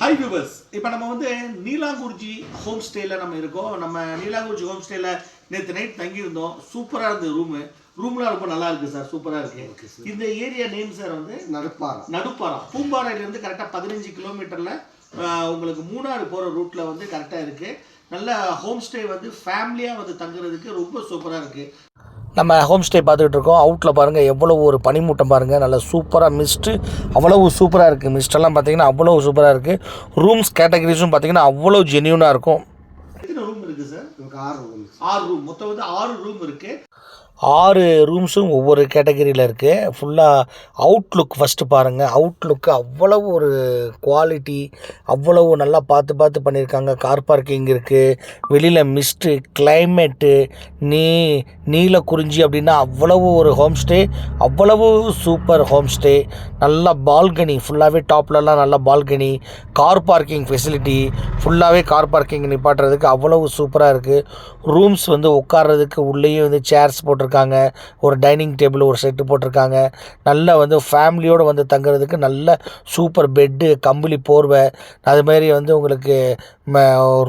Hi viewers இப்போ நம்ம வந்து நீலாங்குறிச்சி ஹோம் ஸ்டேல நம்ம இருக்கோம். நம்ம நீலாங்குறிச்சி ஹோம் ஸ்டேல நேற்று நைட் தங்கியிருந்தோம். சூப்பராக இருந்தது ரூமு ரூம்லாம் ரொம்ப நல்லா இருக்கு சார் சூப்பராக இருக்கு. இந்த ஏரியா நேம் சார் வந்து நடுப்பாறை. நடுப்பாறை. பூம்பாறையிலேருந்து கரெக்டாக பதினஞ்சு கிலோமீட்டரில் உங்களுக்கு மூணாறு போகிற ரூட்டில் வந்து கரெக்டாக இருக்குது நல்ல ஹோம் ஸ்டே வந்து ஃபேமிலியாக வந்து தங்குறதுக்கு ரொம்ப சூப்பராக இருக்குது நம்ம ஹோம் ஸ்டே பார்த்துக்கிட்டு இருக்கோம். அவுட்டில் பாருங்கள் எவ்வளோ ஒரு பனிமூட்டம் பாருங்கள் நல்லா சூப்பராக மிஸ்ட்டு அவ்வளவு சூப்பராக இருக்குது மிஸ்டெல்லாம் பார்த்தீங்கன்னா அவ்வளோ சூப்பராக இருக்குது ரூம்ஸ் கேட்டகரிஸும் பார்த்தீங்கன்னா அவ்வளோ ஜென்யூனாக இருக்கும். எத்தனை ரூம் இருக்குது சார் ஆறு ரூம் ஆறு ரூம் மொத்தம் வந்து ஆறு ரூம் இருக்குது ஆறு ரூம்ஸும் ஒவ்வொரு கேட்டகரியில் இருக்குது ஃபுல்லாக அவுட்லுக் ஃபஸ்ட்டு பாருங்கள் அவுட்லுக்கு அவ்வளவு ஒரு குவாலிட்டி அவ்வளவு நல்லா பார்த்து பார்த்து பண்ணியிருக்காங்க. கார் பார்க்கிங் இருக்குது வெளியில் மிஸ்ட்டு கிளைமேட்டு நீ நீல குறிஞ்சி அப்படின்னா அவ்வளவு ஒரு ஹோம் ஸ்டே அவ்வளவு சூப்பர் ஹோம் ஸ்டே நல்லா பால்கனி ஃபுல்லாகவே டாப்லலாம் நல்லா பால்கனி கார் பார்க்கிங் ஃபெசிலிட்டி ஃபுல்லாகவே கார் பார்க்கிங் நிப்பாட்டுறதுக்கு அவ்வளவு சூப்பராக இருக்குது ரூம்ஸ் வந்து உட்கார்றதுக்கு உள்ளேயும் வந்து சேர்ஸ் போட்டிருக்காங்க. ஒரு டைனிங் டேபிள் ஒரு செட்டு போட்டிருக்காங்க. நல்லா வந்து ஃபேமிலியோடு வந்து தங்குறதுக்கு நல்ல சூப்பர் பெட்டு கம்பளி போர்வை. அதுமாரி வந்து உங்களுக்கு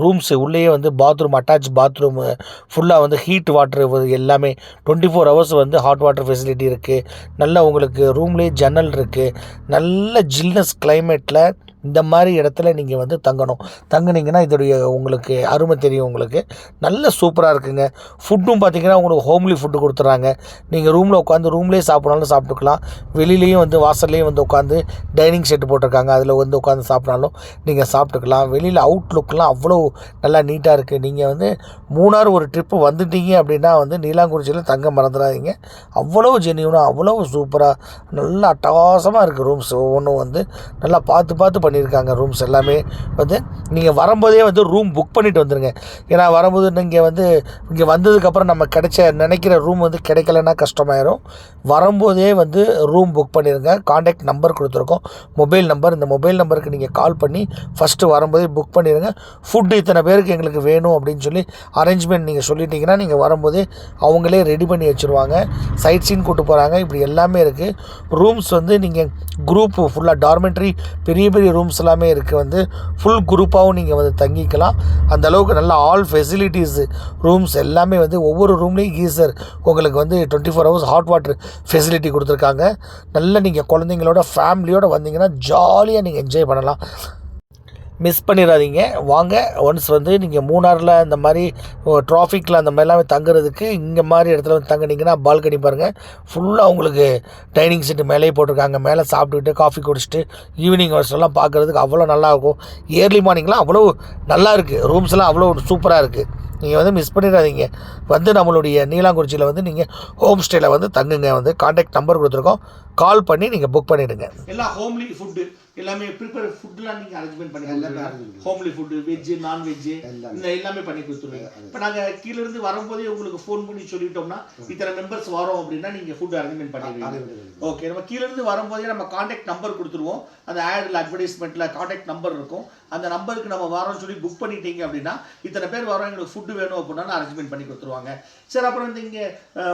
ரூம்ஸு உள்ளேயே வந்து பாத்ரூம் அட்டாச் பாத்ரூமு ஃபுல்லாக வந்து ஹீட் வாட்டர் எல்லாமே டுவெண்ட்டி ஃபோர் ஹவர்ஸ் வந்து ஹாட் வாட்டர் ஃபெசிலிட்டி இருக்குது நல்ல உங்களுக்கு ரூம்லேயே ஜன்னல் இருக்குது நல்ல ஜில்னஸ் கிளைமேட்டில் இந்த மாதிரி இடத்துல நீங்கள் வந்து தங்கணும். தங்குனீங்கன்னா இதோடைய உங்களுக்கு அருமை தெரியும் உங்களுக்கு. நல்ல சூப்பராக இருக்குங்க. ஃபுட்டும் பார்த்தீங்கன்னா உங்களுக்கு ஹோம்லி ஃபுட்டு கொடுத்துட்றாங்க நீங்கள் ரூமில் உட்காந்து ரூம்லேயே சாப்பிட்னாலும் சாப்பிட்டுக்கலாம். வெளியிலையும் வந்து வாசல்லையும் வந்து உட்காந்து டைனிங் செட்டு போட்டிருக்காங்க. அதில் வந்து உட்காந்து சாப்பிட்னாலும் நீங்கள் சாப்பிட்டுக்கலாம். வெளியில் அவுட்லுக்லாம் அவ்வளோ நல்லா நீட்டாக இருக்குது நீங்கள் வந்து மூணார் ஒரு ட்ரிப்பு வந்துட்டீங்க அப்படின்னா வந்து நீலாங்குறிச்சியில் தங்க மறந்துடாதீங்க அவ்வளோ ஜெனியூனாக அவ்வளோ சூப்பராக நல்லா அட்டகாசமாக இருக்குது ரூம்ஸ் ஒவ்வொன்றும் வந்து நல்லா பார்த்து பார்த்து பண்ணியிருக்காங்க ரூம்ஸ் எல்லாமே வந்து நீங்கள் வரும்போதே வந்து ரூம் புக் பண்ணிட்டு வந்துடுங்க ஏன்னா வரும்போது நீங்கள் வந்து இங்கே வந்ததுக்கப்புறம் நம்ம கிடைச்ச நினைக்கிற ரூம் வந்து கிடைக்கலன்னா கஷ்டமாயிரும். வரும்போதே வந்து ரூம் புக் பண்ணிடுங்க காண்டாக்ட் நம்பர் கொடுத்துருக்கோம். மொபைல் நம்பர் இந்த மொபைல் நம்பருக்கு நீங்கள் கால் பண்ணி ஃபஸ்ட்டு வரும்போதே புக் பண்ணிடுங்க ஃபுட்டு இத்தனை பேருக்கு எங்களுக்கு வேணும் அப்படின்னு சொல்லி அரேஞ்ச்மெண்ட் நீங்கள் சொல்லிட்டீங்கன்னா நீங்கள் வரும்போதே அவங்களே ரெடி பண்ணி வச்சுருவாங்க. சைட் சீன் கூட்டு போகிறாங்க இப்படி எல்லாமே இருக்குது ரூம்ஸ் வந்து நீங்கள் குரூப் ஃபுல்லாக டார்மெண்ட்ரி பெரிய பெரிய ரூம் ரூம்ஸ் எல்லாமே இருக்குது வந்து ஃபுல் குரூப்பாகவும் நீங்கள் வந்து தங்கிக்கலாம். அந்த அளவுக்கு நல்ல ஆல் ஃபெசிலிட்டிஸ் ரூம்ஸ் எல்லாமே வந்து ஒவ்வொரு ரூம்லேயும் கீசர் உங்களுக்கு வந்து twenty four hours hot water facility கொடுத்துருக்காங்க. நல்ல நீங்கள் குழந்தைங்களோட ஃபேமிலியோடு வந்தீங்கன்னா ஜாலியாக நீங்கள் என்ஜாய் பண்ணலாம். மிஸ் பண்ணிடாதீங்க வாங்க ஒன்ஸ் வந்து நீங்கள் மூணாரில் இந்த மாதிரி ட்ராஃபிக்கில் அந்த மாதிரிலாம் தங்குறதுக்கு இங்கே மாதிரி இடத்துல வந்து தங்குனீங்கன்னா பால்கனி பாருங்கள் ஃபுல்லாக உங்களுக்கு டைனிங் செட்டு மேலேயே போட்டிருக்காங்க. மேலே சாப்பிட்டுக்கிட்டு காஃபி குடிச்சிட்டு ஈவினிங் ஹவர்ஸ்லாம் பார்க்குறதுக்கு அவ்வளோ நல்லாயிருக்கும் இயர்லி மார்னிங்லாம் அவ்வளோ நல்லா இருக்குது ரூம்ஸ்லாம் அவ்வளோ சூப்பராக இருக்குது நீங்கள் வந்து மிஸ் பண்ணிடாதீங்க வந்து நம்மளுடைய நீலாங்குறிச்சியில் வந்து நீங்கள் ஹோம் ஸ்டேயில் வந்து தங்குங்க. வந்து காண்டாக்ட் நம்பர் கொடுத்துருக்கோம். கால் பண்ணி நீங்கள் புக் பண்ணிவிடுங்க எல்லா ஹோம்லி ஃபுட்டு எல்லாமே ப்ரிப்பேர் ஃபுட்லாம் நீங்கள் அரேஞ்ச்மெண்ட் பண்ணி எல்லாமே ஹோம்லி ஃபுட்டு வெஜ்ஜு நான்வெஜ்ஜு எல்லாமே. இந்த எல்லாமே பண்ணி கொடுத்துருவீங்க இப்போ நாங்கள் கீழ இருந்து வரும்போதே உங்களுக்கு ஃபோன் பண்ணி சொல்லிட்டோம்னா இத்தனை மெம்பர்ஸ் வரோம் அப்படின்னா நீங்கள் ஃபுட் அரேஞ்ச்மெண்ட் பண்ணிடுவீங்க. arrangement. ஓகே நம்ம கீழ இருந்து வரும்போதே நம்ம காண்டாக்ட் நம்பர் கொடுத்துருவோம். அந்த ஆடில் அட்வர்டைஸ்மெண்ட்டில் காண்டாக்ட் நம்பர் இருக்கும். அந்த நம்பருக்கு நம்ம வரோம்னு சொல்லி புக் பண்ணிட்டீங்க அப்படின்னா இத்தனை பேர் வரோம் எங்களுக்கு ஃபுட்டு வேணும் அப்படின்னா அரேஞ்ச்மெண்ட் பண்ணி கொடுத்துருவாங்க. சரி அப்புறம் வந்து இங்கே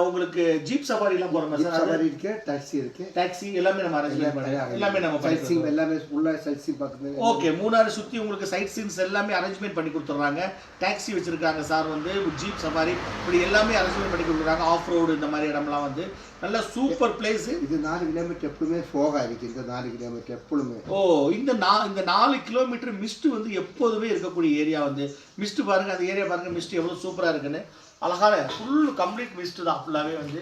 உங்களுக்கு ஜீப் சஃபாரிலாம் போகிறோமா ஜீப் சார்? சவாரி இருக்கு டாக்ஸி இருக்கு. டாக்ஸி எல்லாமே நம்ம அரேஞ்ச்மெண்ட் பண்ணி எல்லாமே நம்ம எல்லாமே ஃபுல்லாக சைட் சீன் பார்க்குறது. ஓகே மூணாறு சுற்றி உங்களுக்கு சைட் சீன்ஸ் எல்லாமே அரேஞ்ச்மெண்ட் பண்ணி கொடுத்துட்றாங்க. டாக்ஸி வச்சிருக்காங்க சார் வந்து ஜீப் சஃபாரி இப்படி எல்லாமே அரேஞ்ச்மெண்ட் பண்ணி கொடுக்குறாங்க. ஆஃப் ரோடு இந்த மாதிரி இடம்லாம் வந்து. நல்ல சூப்பர் பிளேஸ் இது நாலு கிலோமீட்டர் எப்பவுமே போகா இருக்கு இந்த நாலு கிலோமீட்டர் எப்பொழுதுமே ஓ இந்த நா இந்த நாலு கிலோமீட்டர் மிஸ்ட் வந்து எப்போதுமே இருக்கக்கூடிய ஏரியா வந்து. மிஸ்ட் பாருங்க அந்த ஏரியா பாருங்க மிஸ்ட் எவ்வளோ சூப்பராக இருக்குன்னு. அழகான ஃபுல் கம்ப்ளீட் மிஸ்ட் தான் ஃபுல்லாகவே வந்து.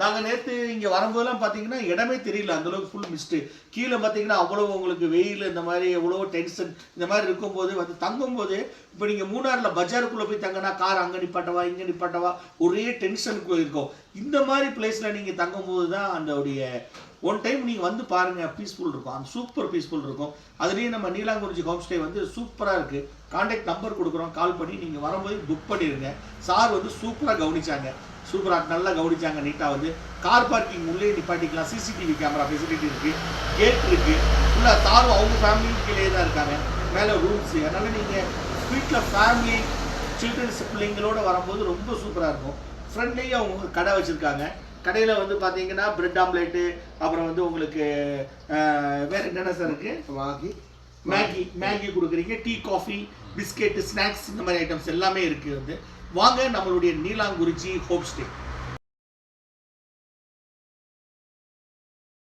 நாங்கள் நேற்று இங்கே வரும்போதெல்லாம் பார்த்தீங்கன்னா இடமே தெரியல. அந்தளவுக்கு ஃபுல் மிஸ்ட்டு கீழே பார்த்தீங்கன்னா அவ்வளோ உங்களுக்கு வெயில் இந்த மாதிரி எவ்வளோ டென்ஷன் இந்த மாதிரி இருக்கும்போது வந்து தங்கும்போது இப்போ நீங்கள் மூணாறில் பஜாருக்குள்ளே போய் தங்கினா கார் அங்கே நிப்பாட்டவா இங்கே நிப்பாட்டவா ஒரே டென்ஷனுக்கு இருக்கும். இந்த மாதிரி பிளேஸில் நீங்கள் தங்கும்போது தான் அதோடைய ஒன் டைம் நீங்கள் வந்து பாருங்கள் பீஸ்ஃபுல் இருக்கும். அந்த சூப்பர் பீஸ்ஃபுல் இருக்கும். அதுலேயும் நம்ம நீலாங்குறிச்சி ஹோம் ஸ்டே வந்து சூப்பராக இருக்குது காண்டாக்ட் நம்பர் கொடுக்குறோம். கால் பண்ணி நீங்கள் வரும்போது புக் பண்ணிடுங்க சார் வந்து சூப்பராக கவனிச்சாங்க. சூப்பராக நல்லா கவனிச்சாங்க நீட்டாக வந்து கார் பார்க்கிங் உள்ளே நிப்பாட்டிக்கலாம். சிசிடிவி கேமரா ஃபெசிலிட்டி இருக்குது கேட் இருக்குது ஃபுல்லாக தாரும் அவங்க ஃபேமிலி கீழே தான் இருக்காங்க. மேலே ரூம்ஸு அதனால் நீங்கள் வீட்டில் ஃபேமிலி சில்ட்ரன்ஸ் பிள்ளைங்களோட வரும்போது ரொம்ப சூப்பராக இருக்கும். ஃப்ரெண்ட்லேயும் அவங்க கடை வச்சுருக்காங்க. கடையில் வந்து பார்த்தீங்கன்னா பிரெட் ஆம்லேட்டு அப்புறம் வந்து உங்களுக்கு வேற என்னென்ன சார் இருக்குது வாங்கி மேகி மேகி கொடுக்குறீங்க. டீ காஃபி பிஸ்கெட்டு ஸ்நாக்ஸ் இந்த மாதிரி ஐட்டம்ஸ் எல்லாமே இருக்குது வந்து வாங்க நம்மளுடைய நீலாங்குறிச்சி ஹோம் ஸ்டே.